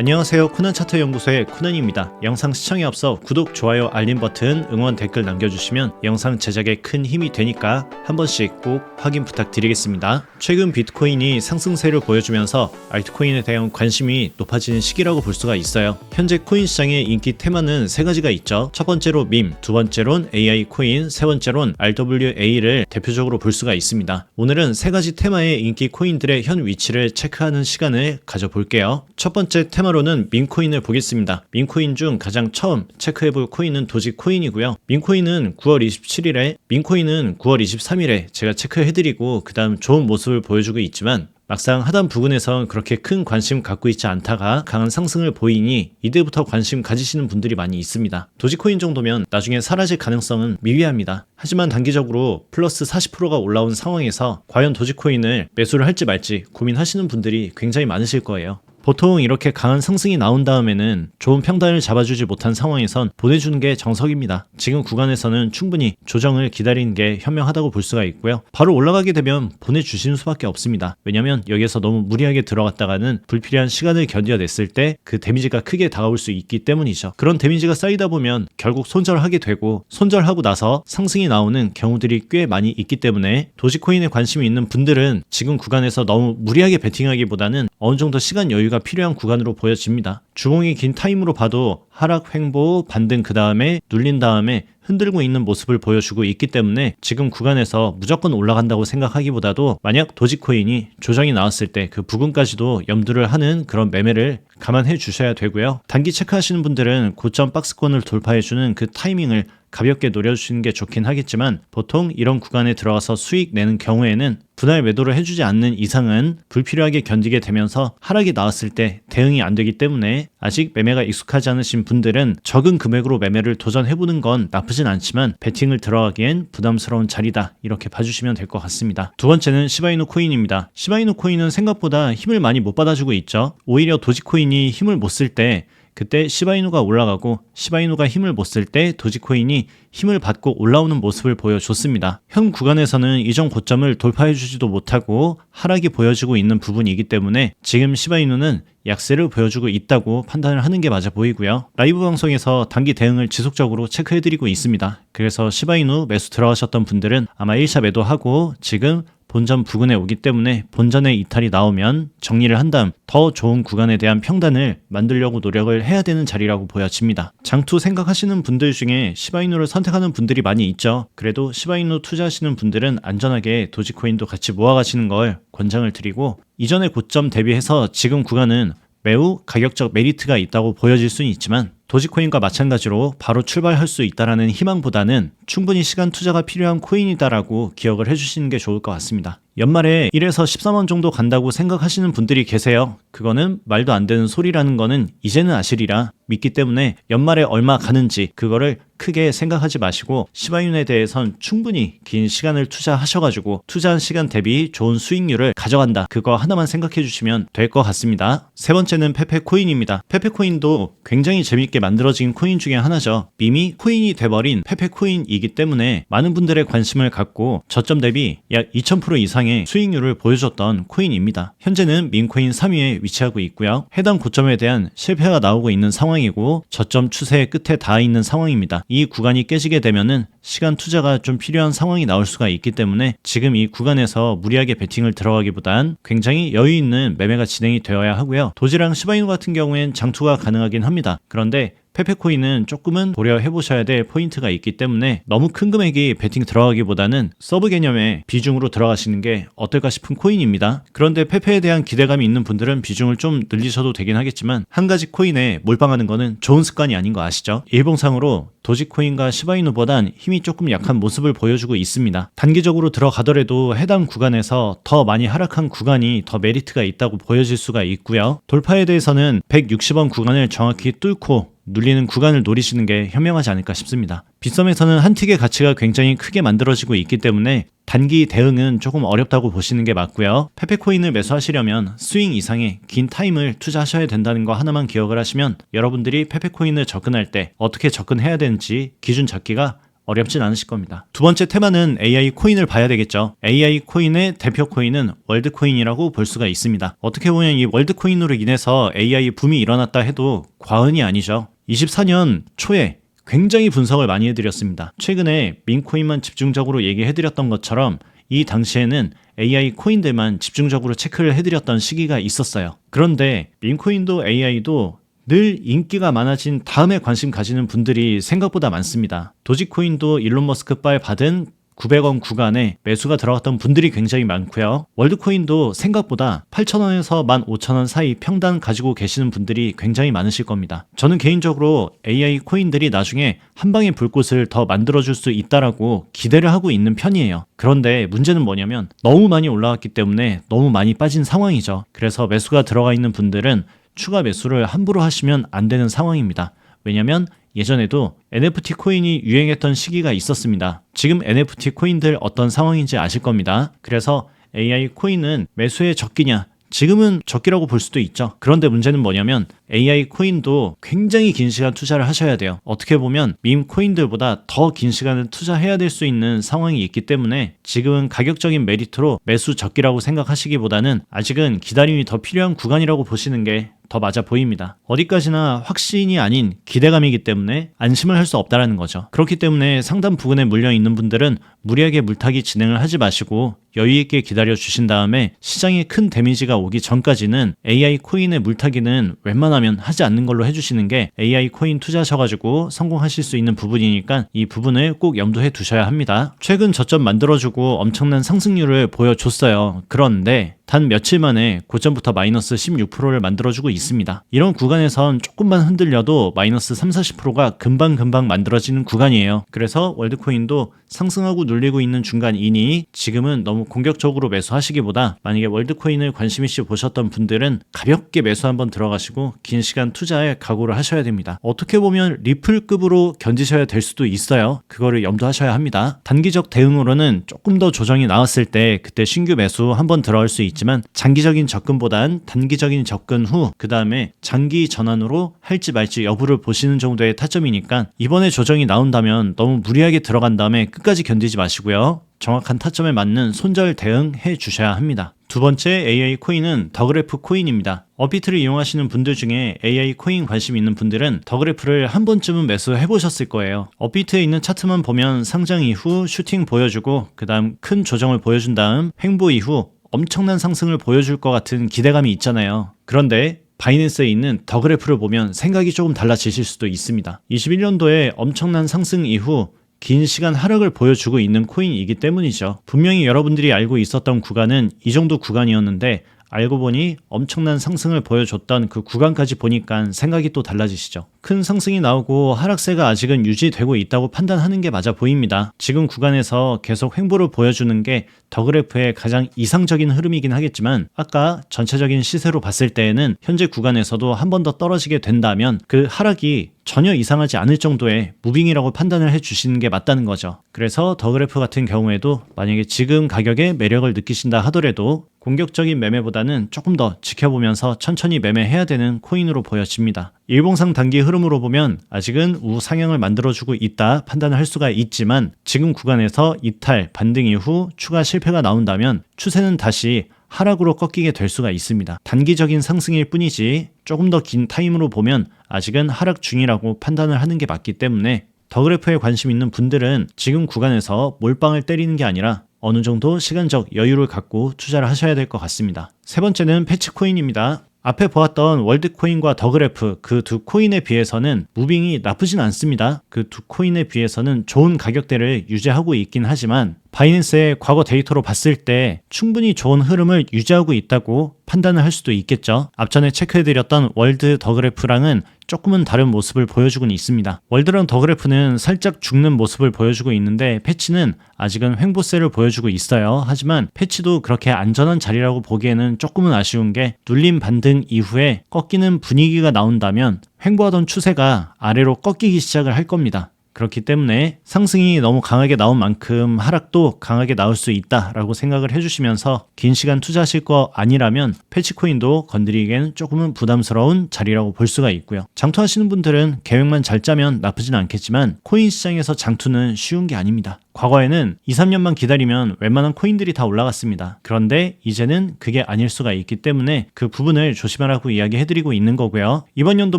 안녕하세요. 코난 차트 연구소의 코난입니다. 영상 시청에 앞서 구독, 좋아요, 알림 버튼, 응원 댓글 남겨주시면 영상 제작에 큰 힘이 되니까 한 번씩 꼭 확인 부탁드리겠습니다. 최근 비트코인이 상승세를 보여주면서 알트코인에 대한 관심이 높아지는 시기라고 볼 수가 있어요. 현재 코인 시장의 인기 테마는 세 가지가 있죠. 첫 번째로 밈, 두 번째론 AI 코인, 세 번째론 RWA를 대표적으로 볼 수가 있습니다. 오늘은 세 가지 테마의 인기 코인들의 현 위치를 체크하는 시간을 가져볼게요. 첫 번째 테마 로는 민코인을 보겠습니다. 민코인 중 가장 처음 체크해볼 코인은 도지코인이고요. 민코인은 9월 27일에 민코인은 9월 23일에 제가 체크해드리고 그 다음 좋은 모습을 보여주고 있지만 막상 하단 부근에선 그렇게 큰 관심 갖고 있지 않다가 강한 상승을 보이니 이때부터 관심 가지시는 분들이 많이 있습니다. 도지코인 정도면 나중에 사라질 가능성은 미비합니다. 하지만 단기적으로 플러스 40%가 올라온 상황에서 과연 도지코인을 매수를 할지 말지 고민하시는 분들이 굉장히 많으실 거예요. 보통 이렇게 강한 상승이 나온 다음에는 좋은 평단을 잡아주지 못한 상황에선 보내주는 게 정석입니다. 지금 구간에서는 충분히 조정을 기다리는 게 현명하다고 볼 수가 있고요. 바로 올라가게 되면 보내주시는 수밖에 없습니다. 왜냐면 여기서 너무 무리하게 들어갔다가는 불필요한 시간을 견뎌냈을 때 그 데미지가 크게 다가올 수 있기 때문이죠. 그런 데미지가 쌓이다 보면 결국 손절하게 되고 손절하고 나서 상승이 나오는 경우들이 꽤 많이 있기 때문에 도지코인에 관심이 있는 분들은 지금 구간에서 너무 무리하게 베팅하기보다는 어느 정도 시간 여유 가 필요한 구간으로 보여집니다. 주봉이 긴 타임으로 봐도 하락 횡보 반등 그 다음에 눌린 다음에 흔들고 있는 모습을 보여주고 있기 때문에 지금 구간에서 무조건 올라간다고 생각하기보다도 만약 도지코인이 조정이 나왔을 때 그 부근까지도 염두를 하는 그런 매매를 감안해 주셔야 되고요. 단기 체크하시는 분들은 고점 박스권을 돌파해주는 그 타이밍을 가볍게 노려주시는 게 좋긴 하겠지만 보통 이런 구간에 들어가서 수익 내는 경우에는 분할 매도를 해주지 않는 이상은 불필요하게 견디게 되면서 하락이 나왔을 때 대응이 안 되기 때문에 아직 매매가 익숙하지 않으신 분들은 적은 금액으로 매매를 도전해보는 건 나쁘진 않지만 베팅을 들어가기엔 부담스러운 자리다 이렇게 봐주시면 될 것 같습니다. 두 번째는 시바이누 코인입니다. 시바이누 코인은 생각보다 힘을 많이 못 받아주고 있죠. 오히려 도지코인이 힘을 못 쓸 때 그때 시바이누가 올라가고 시바이누가 힘을 못 쓸 때 도지코인이 힘을 받고 올라오는 모습을 보여줬습니다. 현 구간에서는 이전 고점을 돌파해주지도 못하고 하락이 보여지고 있는 부분이기 때문에 지금 시바이누는 약세를 보여주고 있다고 판단을 하는 게 맞아 보이고요. 라이브 방송에서 단기 대응을 지속적으로 체크해드리고 있습니다. 그래서 시바이누 매수 들어가셨던 분들은 아마 1차 매도하고 지금 본전 부근에 오기 때문에 본전의 이탈이 나오면 정리를 한 다음 더 좋은 구간에 대한 평단을 만들려고 노력을 해야 되는 자리라고 보여집니다. 장투 생각하시는 분들 중에 시바이누를 선택하는 분들이 많이 있죠. 그래도 시바이누 투자하시는 분들은 안전하게 도지코인도 같이 모아가시는 걸 권장을 드리고 이전의 고점 대비해서 지금 구간은 매우 가격적 메리트가 있다고 보여질 수는 있지만 도지코인과 마찬가지로 바로 출발할 수 있다라는 희망보다는 충분히 시간 투자가 필요한 코인이다라고 기억을 해주시는 게 좋을 것 같습니다. 연말에 1에서 13원 정도 간다고 생각하시는 분들이 계세요. 그거는 말도 안 되는 소리라는 거는 이제는 아시리라 믿기 때문에 연말에 얼마 가는지 그거를 크게 생각하지 마시고 시바윤에 대해선 충분히 긴 시간을 투자하셔가지고 투자한 시간 대비 좋은 수익률을 가져간다. 그거 하나만 생각해 주시면 될 것 같습니다. 세 번째는 페페코인입니다. 페페코인도 굉장히 재밌게 만들어진 코인 중에 하나죠. 이미 코인이 돼버린 페페코인이기 때문에 많은 분들의 관심을 갖고 저점 대비 약 2000% 이상의 수익률을 보여줬던 코인입니다. 현재는 민코인 3위에 위치하고 있고요. 해당 고점에 대한 실패가 나오고 있는 상황 이고 저점 추세의 끝에 닿아 있는 상황입니다. 이 구간이 깨지게 되면은 시간 투자가 좀 필요한 상황이 나올 수가 있기 때문에 지금 이 구간에서 무리하게 베팅을 들어가기보단 굉장히 여유 있는 매매가 진행이 되어야 하고요. 도지랑 시바이누 같은 경우엔 장투가 가능하긴 합니다. 그런데 페페코인은 조금은 고려해 보셔야 될 포인트가 있기 때문에 너무 큰 금액이 베팅 들어가기보다는 서브 개념의 비중으로 들어가시는 게 어떨까 싶은 코인입니다. 그런데 페페에 대한 기대감이 있는 분들은 비중을 좀 늘리셔도 되긴 하겠지만 한 가지 코인에 몰빵하는 거는 좋은 습관이 아닌 거 아시죠? 일봉상으로 도지코인과 시바이누보단 힘이 조금 약한 모습을 보여주고 있습니다. 단기적으로 들어가더라도 해당 구간에서 더 많이 하락한 구간이 더 메리트가 있다고 보여질 수가 있고요. 돌파에 대해서는 160원 구간을 정확히 뚫고 눌리는 구간을 노리시는 게 현명하지 않을까 싶습니다. 빗썸에서는 한 틱의 가치가 굉장히 크게 만들어지고 있기 때문에 단기 대응은 조금 어렵다고 보시는 게 맞고요. 페페코인을 매수하시려면 스윙 이상의 긴 타임을 투자하셔야 된다는 거 하나만 기억을 하시면 여러분들이 페페코인을 접근할 때 어떻게 접근해야 되는지 기준 잡기가 어렵진 않으실 겁니다. 두 번째 테마는 AI 코인을 봐야 되겠죠. AI 코인의 대표 코인은 월드 코인이라고 볼 수가 있습니다. 어떻게 보면 이 월드 코인으로 인해서 AI 붐이 일어났다 해도 과언이 아니죠. 24년 초에 굉장히 분석을 많이 해드렸습니다. 최근에 민코인만 집중적으로 얘기해드렸던 것처럼 이 당시에는 AI 코인들만 집중적으로 체크를 해드렸던 시기가 있었어요. 그런데 민코인도 AI도 늘 인기가 많아진 다음에 관심 가지는 분들이 생각보다 많습니다. 도지코인도 일론 머스크 바에 받은 900원 구간에 매수가 들어갔던 분들이 굉장히 많고요. 월드코인도 생각보다 8,000원에서 15,000원 사이 평단 가지고 계시는 분들이 굉장히 많으실 겁니다. 저는 개인적으로 AI 코인들이 나중에 한 방의 불꽃을 더 만들어줄 수 있다라고 기대를 하고 있는 편이에요. 그런데 문제는 뭐냐면 너무 많이 올라왔기 때문에 너무 많이 빠진 상황이죠. 그래서 매수가 들어가 있는 분들은 추가 매수를 함부로 하시면 안 되는 상황입니다. 왜냐면 예전에도 NFT 코인이 유행했던 시기가 있었습니다. 지금 NFT 코인들 어떤 상황인지 아실 겁니다. 그래서 AI 코인은 매수의 적기냐, 지금은 적기라고 볼 수도 있죠. 그런데 문제는 뭐냐면 AI 코인도 굉장히 긴 시간 투자를 하셔야 돼요. 어떻게 보면 밈 코인들보다 더 긴 시간을 투자해야 될 수 있는 상황이 있기 때문에 지금은 가격적인 메리트로 매수 적기라고 생각하시기보다는 아직은 기다림이 더 필요한 구간이라고 보시는 게 더 맞아 보입니다. 어디까지나 확신이 아닌 기대감이기 때문에 안심을 할 수 없다라는 거죠. 그렇기 때문에 상단 부근에 물려 있는 분들은 무리하게 물타기 진행을 하지 마시고 여유 있게 기다려 주신 다음에 시장에 큰 데미지가 오기 전까지는 AI 코인의 물타기는 웬만하면 하지 않는 걸로 해주시는 게 AI 코인 투자하셔가지고 성공하실 수 있는 부분이니까 이 부분을 꼭 염두해 두셔야 합니다. 최근 저점 만들어주고 엄청난 상승률을 보여줬어요. 그런데 단 며칠 만에 고점부터 마이너스 16%를 만들어주고 있습니다. 이런 구간에선 조금만 흔들려도 마이너스 3, 40%가 금방금방 만들어지는 구간이에요. 그래서 월드코인도 상승하고 눌리고 있는 중간이니 지금은 너무 공격적으로 매수하시기보다 만약에 월드코인을 관심 있이 보셨던 분들은 가볍게 매수 한번 들어가시고 긴 시간 투자에 각오를 하셔야 됩니다. 어떻게 보면 리플급으로 견디셔야 될 수도 있어요. 그거를 염두하셔야 합니다. 단기적 대응으로는 조금 더 조정이 나왔을 때 그때 신규 매수 한번 들어갈 수 있지만 장기적인 접근보단 단기적인 접근 후 그 다음에 장기 전환으로 할지 말지 여부를 보시는 정도의 타점이니까 이번에 조정이 나온다면 너무 무리하게 들어간 다음에 끝까지 견디지 마시고요. 정확한 타점에 맞는 손절 대응해 주셔야 합니다. 두 번째 AI 코인은 더그래프 코인입니다. 어비트를 이용하시는 분들 중에 AI 코인 관심 있는 분들은 더그래프를 한 번쯤은 매수해 보셨을 거예요. 어비트에 있는 차트만 보면 상장 이후 슈팅 보여주고 그 다음 큰 조정을 보여준 다음 횡보 이후 엄청난 상승을 보여줄 것 같은 기대감이 있잖아요. 그런데 바이낸스에 있는 더 그래프를 보면 생각이 조금 달라지실 수도 있습니다. 21년도에 엄청난 상승 이후 긴 시간 하락을 보여주고 있는 코인이기 때문이죠. 분명히 여러분들이 알고 있었던 구간은 이 정도 구간이었는데 알고 보니 엄청난 상승을 보여줬던 그 구간까지 보니까 생각이 또 달라지시죠. 큰 상승이 나오고 하락세가 아직은 유지되고 있다고 판단하는 게 맞아 보입니다. 지금 구간에서 계속 횡보를 보여주는 게 더 그래프의 가장 이상적인 흐름이긴 하겠지만 아까 전체적인 시세로 봤을 때에는 현재 구간에서도 한 번 더 떨어지게 된다면 그 하락이 전혀 이상하지 않을 정도의 무빙이라고 판단을 해 주시는 게 맞다는 거죠. 그래서 더그래프 같은 경우에도 만약에 지금 가격에 매력을 느끼신다 하더라도 공격적인 매매보다는 조금 더 지켜보면서 천천히 매매해야 되는 코인으로 보여집니다. 일봉상 단기 흐름으로 보면 아직은 우상향을 만들어주고 있다 판단을 할 수가 있지만 지금 구간에서 이탈, 반등 이후 추가 실패가 나온다면 추세는 다시 하락으로 꺾이게 될 수가 있습니다. 단기적인 상승일 뿐이지 조금 더 긴 타임으로 보면 아직은 하락 중이라고 판단을 하는 게 맞기 때문에 더 그래프에 관심 있는 분들은 지금 구간에서 몰빵을 때리는 게 아니라 어느 정도 시간적 여유를 갖고 투자를 하셔야 될 것 같습니다. 세 번째는 패치코인입니다. 앞에 보았던 월드코인과 더그래프 그 두 코인에 비해서는 무빙이 나쁘진 않습니다. 그 두 코인에 비해서는 좋은 가격대를 유지하고 있긴 하지만 바이낸스의 과거 데이터로 봤을 때 충분히 좋은 흐름을 유지하고 있다고 판단을 할 수도 있겠죠. 앞전에 체크해드렸던 월드 더그래프랑은 조금은 다른 모습을 보여주고는 있습니다. 월드랑 더그래프는 살짝 죽는 모습을 보여주고 있는데 패치는 아직은 횡보세를 보여주고 있어요. 하지만 패치도 그렇게 안전한 자리라고 보기에는 조금은 아쉬운 게 눌림 반등 이후에 꺾이는 분위기가 나온다면 횡보하던 추세가 아래로 꺾이기 시작을 할 겁니다. 그렇기 때문에 상승이 너무 강하게 나온 만큼 하락도 강하게 나올 수 있다라고 생각을 해주시면서 긴 시간 투자하실 거 아니라면 패치코인도 건드리기에는 조금은 부담스러운 자리라고 볼 수가 있고요. 장투하시는 분들은 계획만 잘 짜면 나쁘진 않겠지만 코인 시장에서 장투는 쉬운 게 아닙니다. 과거에는 2, 3년만 기다리면 웬만한 코인들이 다 올라갔습니다. 그런데 이제는 그게 아닐 수가 있기 때문에 그 부분을 조심하라고 이야기해드리고 있는 거고요. 이번 연도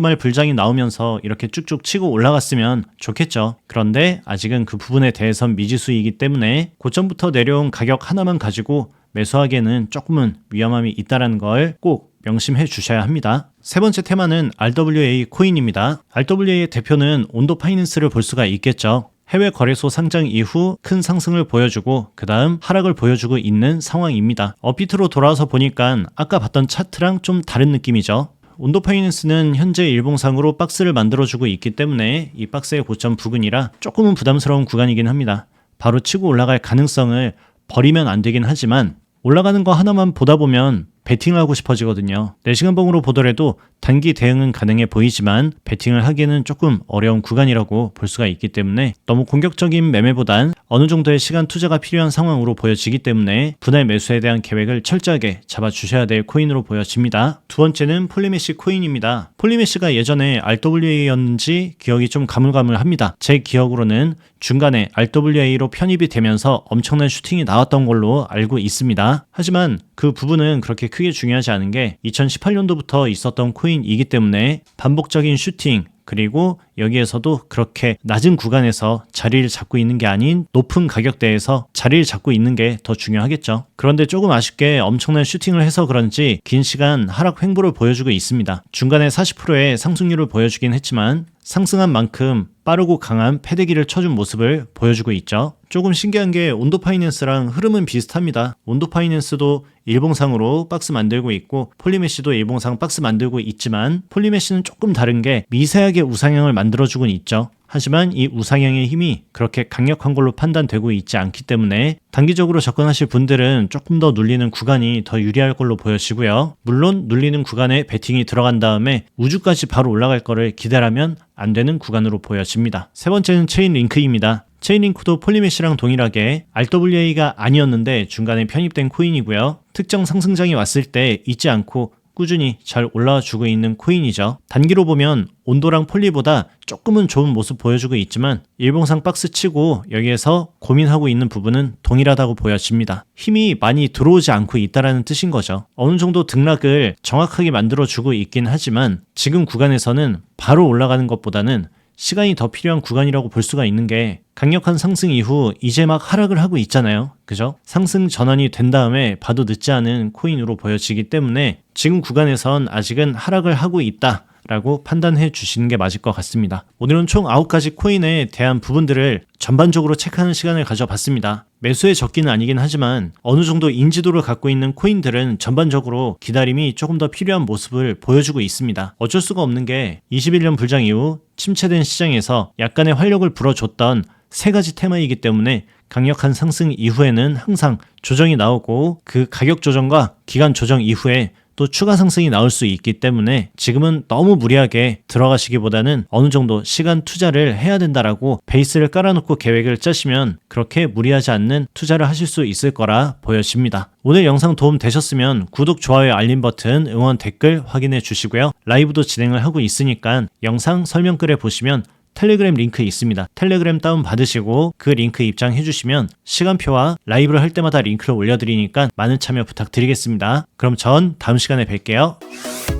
말 불장이 나오면서 이렇게 쭉쭉 치고 올라갔으면 좋겠죠. 그런데 아직은 그 부분에 대해선 미지수이기 때문에 고점부터 내려온 가격 하나만 가지고 매수하기에는 조금은 위험함이 있다는 걸 꼭 명심해 주셔야 합니다. 세 번째 테마는 RWA 코인입니다. RWA의 대표는 온도 파이낸스를 볼 수가 있겠죠. 해외 거래소 상장 이후 큰 상승을 보여주고 그 다음 하락을 보여주고 있는 상황입니다. 업비트로 돌아와서 보니까 아까 봤던 차트랑 좀 다른 느낌이죠. 온도 파이낸스는 현재 일봉상으로 박스를 만들어주고 있기 때문에 이 박스의 고점 부근이라 조금은 부담스러운 구간이긴 합니다. 바로 치고 올라갈 가능성을 버리면 안 되긴 하지만 올라가는 거 하나만 보다 보면 베팅을 하고 싶어지거든요. 4시간 봉으로 보더라도 단기 대응은 가능해 보이지만 베팅을 하기에는 조금 어려운 구간이라고 볼 수가 있기 때문에 너무 공격적인 매매보단 어느 정도의 시간 투자가 필요한 상황으로 보여지기 때문에 분할 매수에 대한 계획을 철저하게 잡아주셔야 될 코인으로 보여집니다. 두 번째는 폴리메시 코인입니다. 폴리메시가 예전에 RWA였는지 기억이 좀 가물가물합니다. 제 기억으로는 중간에 RWA로 편입이 되면서 엄청난 슈팅이 나왔던 걸로 알고 있습니다. 하지만 그 부분은 그렇게 크게 중요하지 않은 게 2018년도부터 있었던 코인이기 때문에 반복적인 슈팅 그리고 여기에서도 그렇게 낮은 구간에서 자리를 잡고 있는 게 아닌 높은 가격대에서 자리를 잡고 있는 게 더 중요하겠죠. 그런데 조금 아쉽게 엄청난 슈팅을 해서 그런지 긴 시간 하락 횡보를 보여주고 있습니다. 중간에 40%의 상승률을 보여주긴 했지만 상승한 만큼 빠르고 강한 패대기를 쳐준 모습을 보여주고 있죠. 조금 신기한 게 온도 파이낸스랑 흐름은 비슷합니다. 온도 파이낸스도 일봉상으로 박스 만들고 있고 폴리메시도 일봉상 박스 만들고 있지만 폴리메시는 조금 다른 게 미세하게 우상향을 만들어주곤 있죠. 하지만 이 우상향의 힘이 그렇게 강력한 걸로 판단되고 있지 않기 때문에 단기적으로 접근하실 분들은 조금 더 눌리는 구간이 더 유리할 걸로 보여지고요. 물론 눌리는 구간에 베팅이 들어간 다음에 우주까지 바로 올라갈 거를 기대라면 안 되는 구간으로 보여집니다. 세 번째는 체인 링크입니다. 체인링크도 폴리메시랑 동일하게 RWA가 아니었는데 중간에 편입된 코인이고요. 특정 상승장이 왔을 때 잊지 않고 꾸준히 잘 올라와 주고 있는 코인이죠. 단기로 보면 온도랑 폴리보다 조금은 좋은 모습 보여주고 있지만 일봉상 박스 치고 여기에서 고민하고 있는 부분은 동일하다고 보여집니다. 힘이 많이 들어오지 않고 있다라는 뜻인 거죠. 어느 정도 등락을 정확하게 만들어 주고 있긴 하지만 지금 구간에서는 바로 올라가는 것보다는 시간이 더 필요한 구간이라고 볼 수가 있는 게 강력한 상승 이후 이제 막 하락을 하고 있잖아요. 그죠? 상승 전환이 된 다음에 봐도 늦지 않은 코인으로 보여지기 때문에 지금 구간에선 아직은 하락을 하고 있다. 라고 판단해 주시는 게 맞을 것 같습니다. 오늘은 총 9가지 코인에 대한 부분들을 전반적으로 체크하는 시간을 가져봤습니다. 매수의 적기는 아니긴 하지만 어느 정도 인지도를 갖고 있는 코인들은 전반적으로 기다림이 조금 더 필요한 모습을 보여주고 있습니다. 어쩔 수가 없는 게 21년 불장 이후 침체된 시장에서 약간의 활력을 불어줬던 세 가지 테마이기 때문에 강력한 상승 이후에는 항상 조정이 나오고 그 가격 조정과 기간 조정 이후에 또 추가 상승이 나올 수 있기 때문에 지금은 너무 무리하게 들어가시기보다는 어느 정도 시간 투자를 해야 된다라고 베이스를 깔아놓고 계획을 짜시면 그렇게 무리하지 않는 투자를 하실 수 있을 거라 보여집니다. 오늘 영상 도움 되셨으면 구독, 좋아요, 알림 버튼, 응원 댓글 확인해 주시고요. 라이브도 진행을 하고 있으니까 영상 설명글에 보시면 텔레그램 링크 있습니다. 텔레그램 다운 받으시고 그 링크 입장해 주시면 시간표와 라이브를 할 때마다 링크를 올려드리니까 많은 참여 부탁드리겠습니다. 그럼 전 다음 시간에 뵐게요.